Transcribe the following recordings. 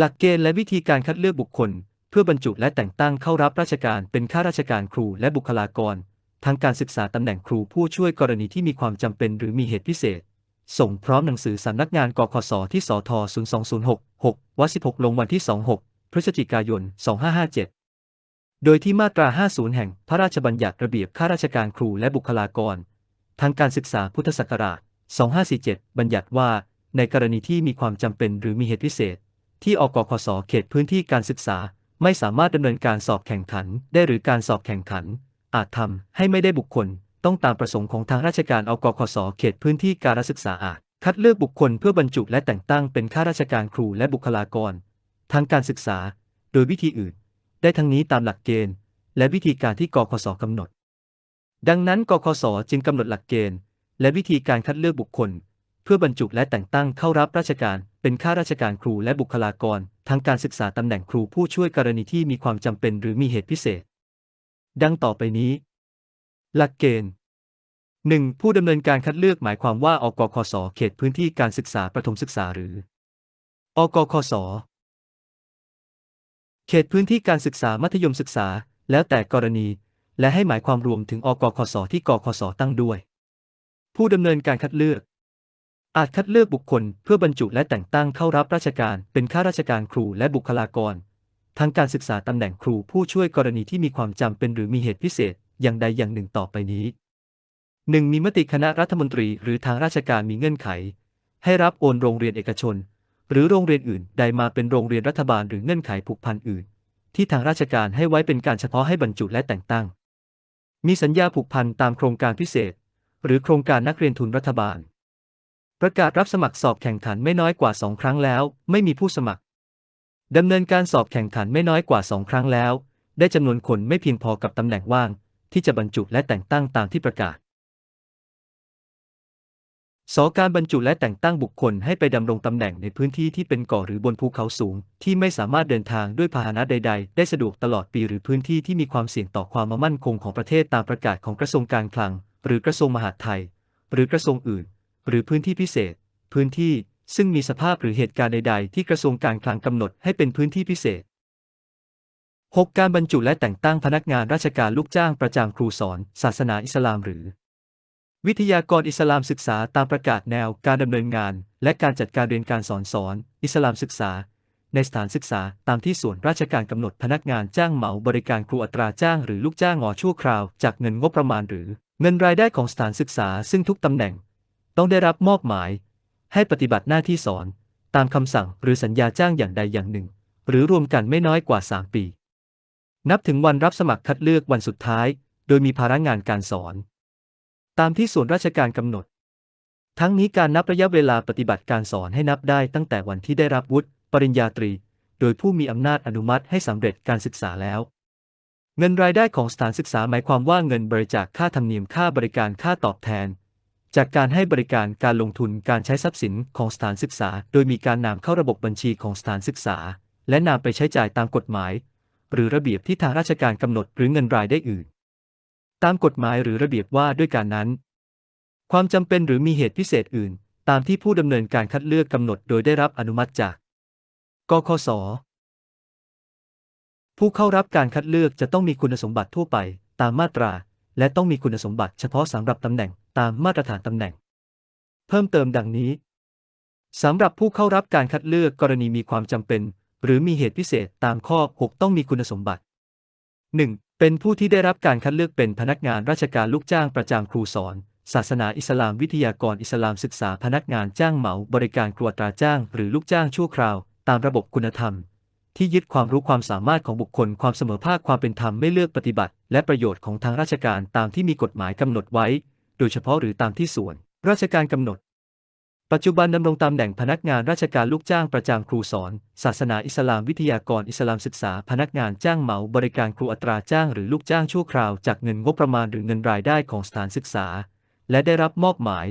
หลักเกณฑ์และวิธีการคัดเลือกบุคคล เพื่อบรรจุและแต่งตั้งเข้ารับราชการเป็นข้าราชการครูและบุคลากร ทางการศึกษาตำแหน่งครูผู้ช่วยกรณีที่มีความจำเป็นหรือมีเหตุพิเศษ ส่งพร้อมหนังสือสำนักงานกคศที่สท02066 6ว16 ลงวันที่ 26 พฤศจิกายน 2557 โดยที่มาตรา 50 แห่งพระราชบัญญัติระเบียบข้าราชการครูและบุคลากร ทางการศึกษาพุทธศักราช 2547 บัญญัติว่า ในกรณีที่มีความจำเป็นหรือมีเหตุพิเศษ ที่อกคศเขตพื้นที่การศึกษา ไม่สามารถดำเนินการสอบแข่งขันได้หรือการสอบแข่งขัน อาจทำให้ไม่ได้บุคคล ต้องตามประสงค์ของทางราชการอกคศเขตพื้นที่การศึกษาอาจ คัดเลือกบุคคลเพื่อบรรจุและแต่งตั้งเป็นข้าราชการครูและบุคลากร ทางการศึกษา โดยวิธีอื่น ได้ทั้งนี้ตามหลักเกณฑ์ และวิธีการที่กคศกำหนด ดังนั้นกคศจึงกำหนดหลักเกณฑ์ และวิธีการคัดเลือกบุคคล เพื่อบรรจุและแต่งตั้งเข้ารับราชการ เป็นข้าราชการครูและบุคลากร ทางการศึกษาตำแหน่งครูผู้ช่วยกรณีที่มีความจำเป็นหรือมีเหตุพิเศษ ดังต่อไปนี้ หลักเกณฑ์ 1. ผู้ดำเนินการคัดเลือกหมายความว่า อกคศเขตพื้นที่การศึกษาประถมศึกษาหรือ อกคศเขตพื้นที่การศึกษามัธยมศึกษา แล้วแต่กรณี และให้หมายความรวมถึงอกคศที่กคศตั้งด้วย ผู้ดำเนินการคัดเลือก อาจคัดเลือกบุคคลเพื่อบรรจุและแต่งตั้งเข้ารับราชการเป็นข้าราชการครูและบุคลากร ทางการศึกษาตำแหน่งครูผู้ช่วยกรณีที่มีความจำเป็นหรือมีเหตุพิเศษอย่างใดอย่างหนึ่งต่อไปนี้ 1. มีมติคณะรัฐมนตรีหรือทางราชการมีเงื่อนไข ให้รับโอนโรงเรียนเอกชน หรือโรงเรียนอื่นใดมาเป็นโรงเรียนรัฐบาลหรือเงื่อนไขผูกพันอื่น ที่ทางราชการให้ไว้เป็นการเฉพาะให้บรรจุและแต่งตั้ง มีสัญญาผูกพันตามโครงการพิเศษ หรือโครงการนักเรียนทุนรัฐบาล ประกาศรับสมัครสอบแข่งขันไม่น้อยกว่า 2 ครั้งแล้ว ไม่มีผู้สมัคร ดำเนินการสอบแข่งขันไม่น้อยกว่า 2 ครั้งแล้ว ได้จำนวนคนไม่เพียงพอกับตำแหน่งว่าง ที่จะบรรจุและแต่งตั้งตามที่ประกาศสการบรรจุและแต่งตั้งบุคคลให้ไปดำรงตำแหน่งในพื้นที่ที่เป็นก่อหรือบนภูเขาสูง ที่ไม่สามารถเดินทางด้วยพาหนะใด ๆ ได้สะดวกตลอดปีหรือพื้นที่ที่มีความเสี่ยงต่อความมั่นคงของประเทศตามประกาศของกระทรวงการคลัง หรือกระทรวงมหาดไทย หรือกระทรวงอื่น หรือพื้นที่พิเศษ พื้นที่ซึ่งมีสภาพหรือเหตุการณ์ใด ๆ ที่กระทรวงการคลังกำหนดให้เป็นพื้นที่พิเศษ 6. การบรรจุและแต่งตั้งพนักงานราชการลูกจ้างประจำครูสอน ศาสนาอิสลามหรือ วิทยากรอิสลามศึกษาตามประกาศแนวการดำเนินงาน และการจัดการเรียนการสอนสอน อิสลามศึกษา ในสถานศึกษาตามที่ส่วนราชการกำหนดพนักงานจ้างเหมาบริการครูอัตราจ้างหรือลูกจ้างงอชั่วคราว จากเงินงบประมาณหรือ เงินรายได้ของสถานศึกษาซึ่งทุกตำแหน่ง ต้องได้รับมอบหมาย ให้ปฏิบัติหน้าที่สอน ตามคำสั่งหรือสัญญาจ้างอย่างใดอย่างหนึ่ง หรือรวมกันไม่น้อยกว่า 3 ปี นับถึงวันรับสมัครคัดเลือกวันสุดท้าย โดยมีภาระงานการสอน ตามที่ส่วนราชการกำหนด ทั้งนี้การนับระยะเวลาปฏิบัติการสอนให้นับได้ตั้งแต่วันที่ได้รับวุฒิปริญญาตรี โดยผู้มีอำนาจอนุมัติให้สำเร็จการศึกษาแล้วเงินรายได้ของสถานศึกษาหมายความว่าเงินบริจาคค่าธรรมเนียมค่าบริการค่าตอบแทน จากการให้บริการการลงทุนการใช้ทรัพย์สินของสถานศึกษา โดยมีการนำเข้าระบบบัญชีของสถานศึกษา และนำไปใช้จ่ายตามกฎหมาย หรือระเบียบที่ทางราชการกำหนดหรือเงินรายได้อื่น ตามกฎหมายหรือระเบียบว่าด้วยการนั้น ความจำเป็นหรือมีเหตุพิเศษอื่น ตามที่ผู้ดำเนินการคัดเลือกกำหนดโดยได้รับอนุมัติจาก กคศผู้เข้ารับการคัดเลือกจะต้องมีคุณสมบัติทั่วไป ตามมาตรา และต้องมีคุณสมบัติเฉพาะสำหรับตำแหน่ง ตามมาตรฐานตำแหน่ง เพิ่มเติมดังนี้สำหรับผู้เข้ารับการคัดเลือกกรณีมีความจำเป็น หรือมีเหตุพิเศษตามข้อ 6 ต้องมีคุณสมบัติ 1. เป็นผู้ที่ได้รับการคัดเลือกเป็นพนักงานราชการลูกจ้างประจำครูสอน ศาสนาอิสลามวิทยากรอิสลามศึกษาพนักงานจ้างเหมา บริการครัวตราจ้าง หรือลูกจ้างชั่วคราว ตามระบบคุณธรรม ที่ยึดความรู้ความสามารถของบุคคลความเสมอภาคความเป็นธรรมไม่เลือกปฏิบัติ และประโยชน์ของทางราชการตามที่มีกฎหมายกำหนดไว้ โดยเฉพาะหรือตามที่ส่วน ราชการกำหนด ปัจจุบันดำรงตำแหน่งพนักงานราชการลูกจ้างประจำครูสอน ศาสนาอิสลามวิทยากรอิสลามศึกษา พนักงานจ้างเหมาบริการครูอัตราจ้างหรือลูกจ้างชั่วคราวจากเงินงบประมาณหรือเงินรายได้ของสถานศึกษา และได้รับมอบหมาย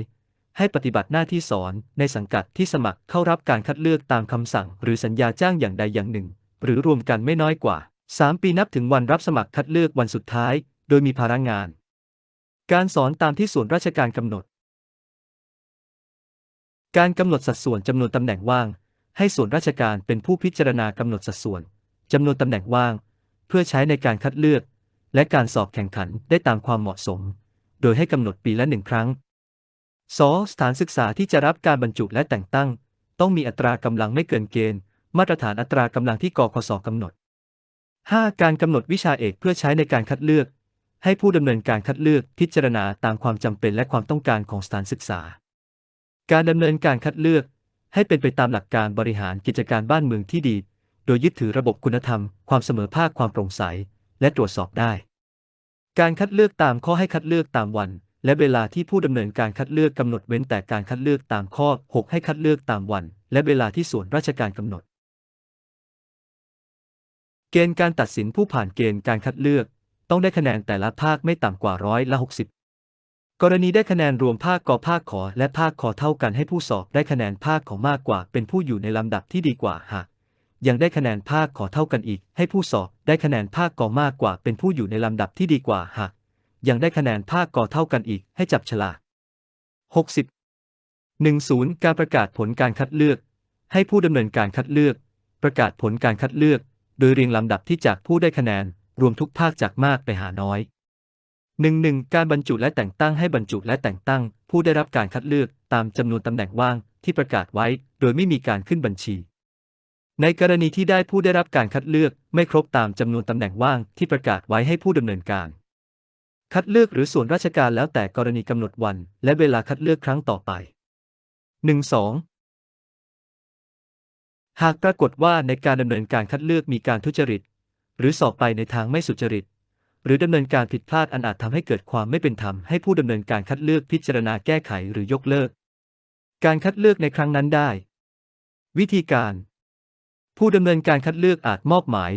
ให้ปฏิบัติหน้าที่สอนในสังกัดที่สมัครเข้ารับการคัดเลือกตามคำสั่ง หรือสัญญาจ้างอย่างใดอย่างหนึ่ง หรือรวมกันไม่น้อยกว่า 3 ปีนับถึงวันรับสมัครคัดเลือกวันสุดท้าย โดยมีภาระงาน การสอนตามที่ส่วนราชการกำหนด การกำหนดสัดส่วนจำนวนตำแหน่งว่าง ให้ส่วนราชการเป็นผู้พิจารณากำหนดสัดส่วนจำนวนตำแหน่งว่าง เพื่อใช้ในการคัดเลือก และการสอบแข่งขันได้ตามความเหมาะสม โดยให้กำหนดปีละหนึ่งครั้ง 2. สถานศึกษาที่จะรับการบรรจุและแต่งตั้ง ต้องมีอัตรากำลังไม่เกินเกณฑ์ มาตรฐานอัตรากำลังที่กคศกำหนด 5. การกำหนดวิชาเอกเพื่อใช้ในการคัดเลือก ให้ผู้ดำเนินการคัดเลือกพิจารณาตามความจำเป็นและความต้องการของสถานศึกษา การดำเนินการคัดเลือก ให้เป็นไปตามหลักการบริหารกิจการบ้านเมืองที่ดี โดยยึดถือระบบคุณธรรม ความเสมอภาคความโปร่งใส และตรวจสอบได้ การคัดเลือกตามข้อให้คัดเลือกตามวัน และเวลาที่ผู้ดำเนินการคัดเลือกกำหนดเว้นแต่การคัดเลือกตามข้อ 6 ให้คัดเลือกตามวัน และเวลาที่ส่วนราชการกำหนด เกณฑ์การตัดสินผู้ผ่านเกณฑ์การคัดเลือก ต้องได้คะแนนแต่ละภาคไม่ต่ำกว่าร้อยละ 60 กรณีได้คะแนนรวมภาคกอภาคขอและภาคขอเท่ากันให้ผู้สอบได้คะแนนภาคขอมากกว่า เป็นผู้อยู่ในลำดับที่ดีกว่าหากยังได้คะแนนภาคขอเท่ากันอีก ให้ผู้สอบได้คะแนนภาคกอมากกว่า เป็นผู้อยู่ในลำดับที่ดีกว่าหากยังได้คะแนนภาคกอเท่ากันอีก ให้จับฉลาก 60 10 การประกาศผลการคัดเลือก ให้ผู้ดำเนินการคัดเลือก ประกาศผลการคัดเลือก โดยเรียงลำดับที่จากผู้ได้คะแนน รวมทุกภาคจากมากไปหาน้อย 11. การบรรจุและแต่งตั้งให้บรรจุและแต่งตั้ง ผู้ได้รับการคัดเลือกตามจำนวนตำแหน่งว่างที่ประกาศไว้ โดยไม่มีการขึ้นบัญชี ในกรณีที่ได้ผู้ได้รับการคัดเลือกไม่ครบตามจำนวนตำแหน่งว่างที่ประกาศไว้ให้ผู้ดำเนินการ คัดเลือกหรือส่วนราชการแล้วแต่กรณีกำหนดวัน และเวลาคัดเลือกครั้งต่อไป 1. หากปรากฏว่าในการดำเนินการคัดเลือกมีการทุจริต หรือสอบไปในทางไม่สุจริต หรือดำเนินการผิดพลาดอันอาจทำให้เกิดความไม่เป็นธรรมให้ผู้ดำเนินการคัดเลือกพิจารณาแก้ไขหรือยกเลิก การคัดเลือกในครั้งนั้นได้ วิธีการ ผู้ดำเนินการคัดเลือกอาจมอบหมาย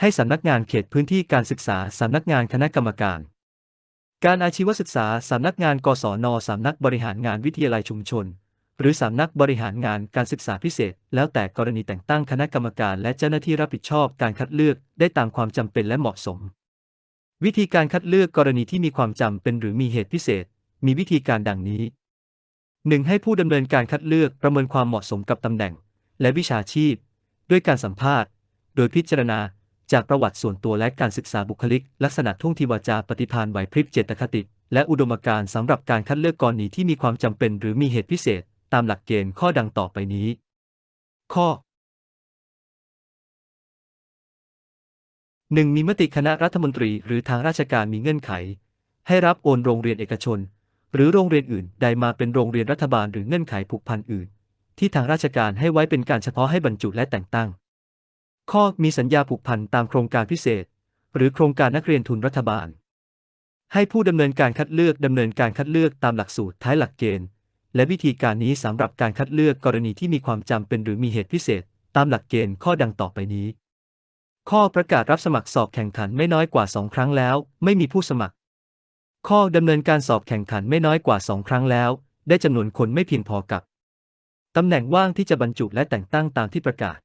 ให้สำนักงานเขตพื้นที่การศึกษาสำนักงานคณะกรรมการ การอาชีวศึกษาสำนักงานกศนสำนักบริหารงานวิทยาลัยชุมชน หรือสำนักบริหารงานการศึกษาพิเศษ แล้วแต่กรณีแต่งตั้งคณะกรรมการและเจ้าหน้าที่รับผิดชอบการคัดเลือกได้ตามความจำเป็นและเหมาะสม วิธีการคัดเลือกกรณีที่มีความจำเป็นหรือมีเหตุพิเศษ มีวิธีการดังนี้ 1. ให้ผู้ดำเนินการคัดเลือกประเมินความเหมาะสมกับตำแหน่ง และวิชาชีพ ด้วยการสัมภาษณ์ โดยพิจารณาจากประวัติส่วนตัวและการศึกษาบุคลิก ลักษณะท่วงทีวาจาปฏิภาณไหวพริบเจตคติ และอุดมการณ์สำหรับการคัดเลือกกรณีที่มีความจำเป็นหรือมีเหตุพิเศษ ตามหลักเกณฑ์ข้อดังต่อไปนี้ ข้อ 1. มีมติคณะรัฐมนตรีหรือทางราชการมีเงื่อนไข ให้รับโอนโรงเรียนเอกชน หรือโรงเรียนอื่นใดมาเป็นโรงเรียนรัฐบาลหรือเงื่อนไขผูกพันอื่น ที่ทางราชการให้ไว้เป็นการเฉพาะให้บรรจุและแต่งตั้ง ข้อมีสัญญาผูกพันตามโครงการพิเศษ หรือโครงการนักเรียนทุนรัฐบาล ให้ผู้ดำเนินการคัดเลือกดำเนินการคัดเลือกตามหลักสูตรท้ายหลักเกณฑ์ และวิธีการนี้สำหรับการคัดเลือกกรณีที่มีความจำเป็นหรือมีเหตุพิเศษ ตามหลักเกณฑ์ข้อดังต่อไปนี้ ข้อประกาศรับสมัครสอบแข่งขันไม่น้อยกว่า 2 ครั้งแล้ว ไม่มีผู้สมัคร ข้อดำเนินการสอบแข่งขันไม่น้อยกว่า 2 ครั้งแล้ว ได้จำนวนคนไม่เพียงพอกับตำแหน่งว่างที่จะบรรจุและแต่งตั้งตามที่ประกาศ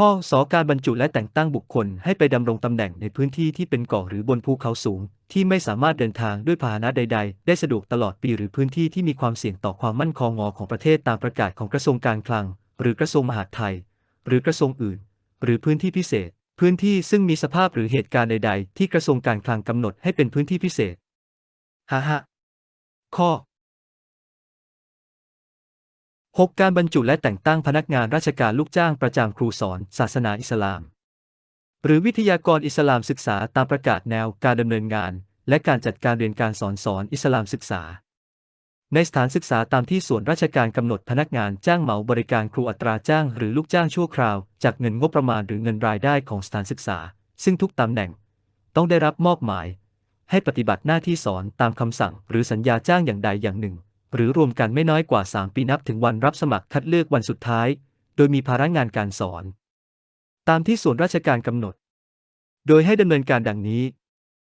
ข้อสอการบรรจุและแต่งตั้งบุคคลให้ไปดำรงตำแหน่งในพื้นที่ที่เป็นเกาะหรือบนภูเขาสูง ที่ไม่สามารถเดินทางด้วยพาหนะใด ๆ ได้สะดวกตลอดปีหรือพื้นที่ที่มีความเสี่ยงต่อความมั่นคงงอของประเทศตามประกาศของกระทรวงการคลัง หรือกระทรวงมหาดไทย หรือกระทรวงอื่น หรือพื้นที่พิเศษ พื้นที่ซึ่งมีสภาพหรือเหตุการณ์ใด ๆ ที่กระทรวงการคลังกำหนดให้เป็นพื้นที่พิเศษฮ่าฮะข้อ 6. การบรรจุและแต่งตั้งพนักงานราชการลูกจ้างประจำครูสอน ศาสนาอิสลาม หรือวิทยากรอิสลามศึกษาตามประกาศแนวการดำเนินงาน และการจัดการเรียนการสอนสอนอิสลามศึกษา ในสถานศึกษาตามที่ส่วนราชการกำหนดพนักงานจ้างเหมาบริการครูอัตราจ้าง หรือลูกจ้างชั่วคราว จากเงินงบประมาณหรือเงินรายได้ของสถานศึกษา ซึ่งทุกตำแหน่ง ต้องได้รับมอบหมาย ให้ปฏิบัติหน้าที่สอนตามคำสั่ง หรือสัญญาจ้างอย่างใดอย่างหนึ่ง หรือรวมกันไม่น้อยกว่า 3 ปีนับถึงวันรับสมัครคัดเลือกวันสุดท้าย โดยมีภาระงานการสอน ตามที่ส่วนราชการกำหนด โดยให้ดำเนินการดังนี้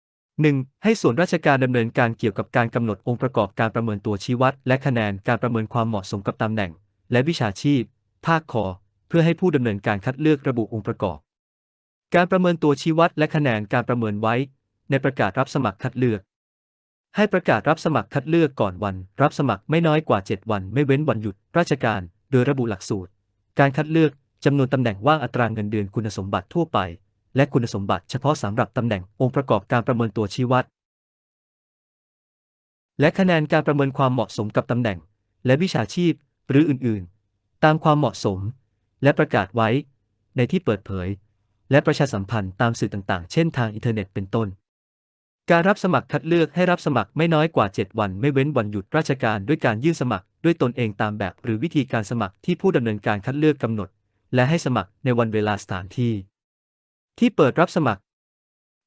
1. ให้ส่วนราชการดำเนินการเกี่ยวกับการกำหนดองค์ประกอบการประเมินตัวชี้วัด และคะแนนการประเมินความเหมาะสมกับตำแหน่ง และวิชาชีพ ภาคคอ เพื่อให้ผู้ดำเนินการคัดเลือกระบุองค์ประกอบ การประเมินตัวชี้วัดและคะแนนการประเมินไว้ ในประกาศรับสมัครคัดเลือก ให้ประกาศรับสมัครคัดเลือกก่อนวัน รับสมัครไม่น้อยกว่า 7 วัน ไม่เว้นวันหยุด ราชการ โดยระบุหลักสูตร การคัดเลือกจำนวนตำแหน่งว่างอัตราเงินเดือนคุณสมบัติทั่วไป และคุณสมบัติเฉพาะสำหรับตำแหน่งองค์ประกอบการประเมินตัวชี้วัด และคะแนนการประเมินความเหมาะสมกับตำแหน่ง และวิชาชีพ หรืออื่นๆ ตามความเหมาะสม และประกาศไว้ ในที่เปิดเผย และประชาสัมพันธ์ตามสื่อต่างๆ เช่นทางอินเทอร์เน็ตเป็นต้น การรับสมัครคัดเลือกให้รับสมัครไม่น้อยกว่า 7 วันไม่เว้นวันหยุดราชการด้วยการยื่นสมัคร ด้วยตนเองตามแบบหรือวิธีการสมัครที่ผู้ดำเนินการคัดเลือกกำหนด และให้สมัครในวันเวลาสถานที่ ที่เปิดรับสมัคร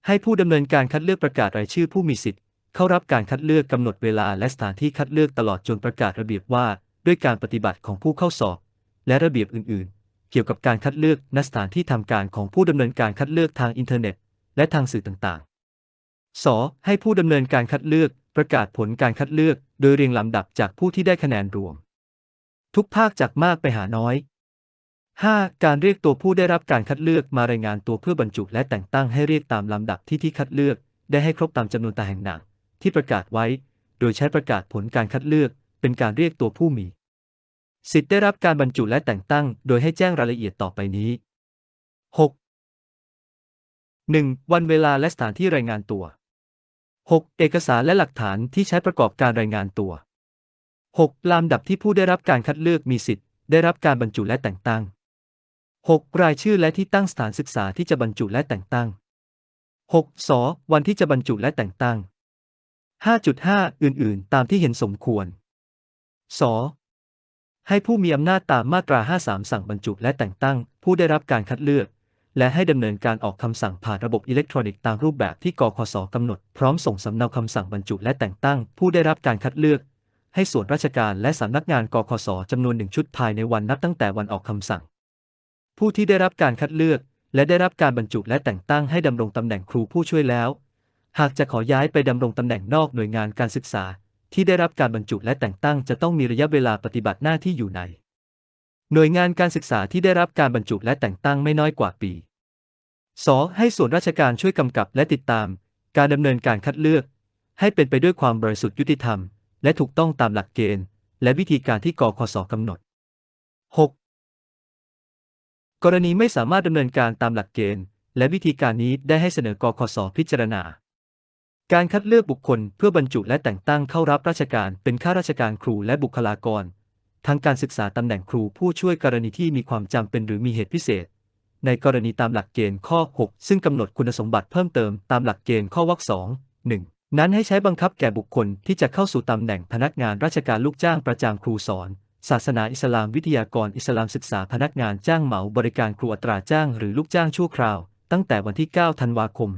ให้ผู้ดำเนินการคัดเลือกประกาศรายชื่อผู้มีสิทธิ์เข้ารับการคัดเลือกกำหนดเวลาและสถานที่คัดเลือกตลอดจนประกาศระเบียบว่า ด้วยการปฏิบัติของผู้เข้าสอบ และระเบียบอื่น ๆ เกี่ยวกับการคัดเลือกณสถานที่ทำการของผู้ดำเนินการคัดเลือกทางอินเทอร์เน็ต และทางสื่อต่าง ๆ ส ให้ผู้ดำเนินการคัดเลือก ประกาศผลการคัดเลือก โดยเรียงลำดับจากผู้ที่ได้คะแนนรวม ทุกภาคจากมากไปหาน้อย 5. การเรียกตัวผู้ได้รับการคัดเลือกมารายงานตัวเพื่อบรรจุและแต่งตั้งให้เรียกตามลำดับที่ที่คัดเลือก ได้ให้ครบตามจำนวนตำแห่งหนังที่ประกาศไว้ โดยใช้ประกาศผลการคัดเลือก เป็นการเรียกตัวผู้มี สิทธิ์ได้รับการบรรจุและแต่งตั้ง โดยให้แจ้งรายละเอียดต่อไปนี้ 6. 1. วันเวลาและสถานที่รายงานตัว 6. เอกสารและหลักฐานที่ใช้ประกอบการรายงานตัว 6. ลำดับที่ผู้ได้รับการคัดเลือกมีสิทธิ์ ได้รับการบรรจุและแต่งตั้ง 6. รายชื่อและที่ตั้งสถานศึกษาที่จะบรรจุและแต่งตั้ง 6. สวันที่จะบรรจุและแต่งตั้ง 5.5 อื่น ๆ ตามที่เห็นสมควร ส ให้ผู้มีอำนาจตามมาตรา 53 สั่งบรรจุและแต่งตั้ง ผู้ได้รับการคัดเลือก และให้ดำเนินการออกคำสั่งผ่านระบบอิเล็กทรอนิกส์ตามรูปแบบที่กคสกำหนด พร้อมส่งสำเนาคำสั่งบรรจุและแต่งตั้ง ผู้ได้รับการคัดเลือก ให้ส่วนราชการและสำนักงานกคสจำนวนหนึ่งชุดภายในวันนับตั้งแต่วันออกคำสั่ง ผู้ที่ได้รับการคัดเลือก และได้รับการบรรจุและแต่งตั้งให้ดำรงตำแหน่งครูผู้ช่วยแล้ว หากจะขอย้ายไปดำรงตำแหน่งนอกหน่วยงานการศึกษา ที่ได้รับการบรรจุและแต่งตั้งจะต้องมีระยะเวลาปฏิบัติหน้าที่อยู่ใน หน่วยงานการศึกษาที่ได้รับการบรรจุและแต่งตั้งไม่น้อยกว่าปี 2. ให้ส่วนราชการช่วยกำกับและติดตาม การดำเนินการคัดเลือก ให้เป็นไปด้วยความบริสุทธิ์ยุติธรรม และถูกต้องตามหลักเกณฑ์ และวิธีการที่กคสกำหนด 6. กรณีไม่สามารถดำเนินการตามหลักเกณฑ์ และวิธีการนี้ได้ให้เสนอกคสพิจารณา การคัดเลือกบุคคลเพื่อบรรจุและแต่งตั้งเข้ารับราชการเป็นข้าราชการครูและบุคลากร ทางการศึกษาตำแหน่งครูผู้ช่วยกรณีที่มีความจำเป็นหรือมีเหตุพิเศษ ในกรณีตามหลักเกณฑ์ข้อ 6 ซึ่งกำหนดคุณสมบัติเพิ่มเติมตามหลักเกณฑ์ข้อวรรคสองหนึ่งนั้นให้ใช้บังคับแก่บุคคลที่จะเข้าสู่ตำแหน่งพนักงานราชการลูกจ้างประจำครูสอน ศาสนาอิสลามวิทยากรอิสลามศึกษาพนักงานจ้างเหมาบริการครูอัตราจ้างหรือลูกจ้างชั่วคราว ตั้งแต่วันที่ 9 ธันวาคม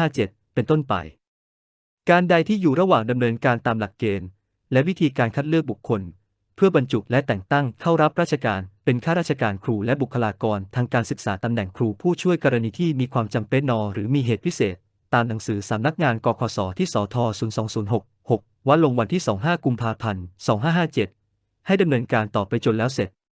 2557 เป็นต้นไป การใดที่อยู่ระหว่างดำเนินการตามหลักเกณฑ์ และวิธีการคัดเลือกบุคคล เพื่อบรรจุและแต่งตั้งเข้ารับราชการ เป็นข้าราชการครูและบุคลากรทางการศึกษาตำแหน่งครูผู้ช่วยกรณีที่มีความจำเป็นนหรือมีเหตุพิเศษ ตามหนังสือสำนักงานกคสที่สท02066ว่าลงวันที่ 25 กุมภาพันธ์ 2557 ให้ดำเนินการต่อไปจนแล้วเสร็จ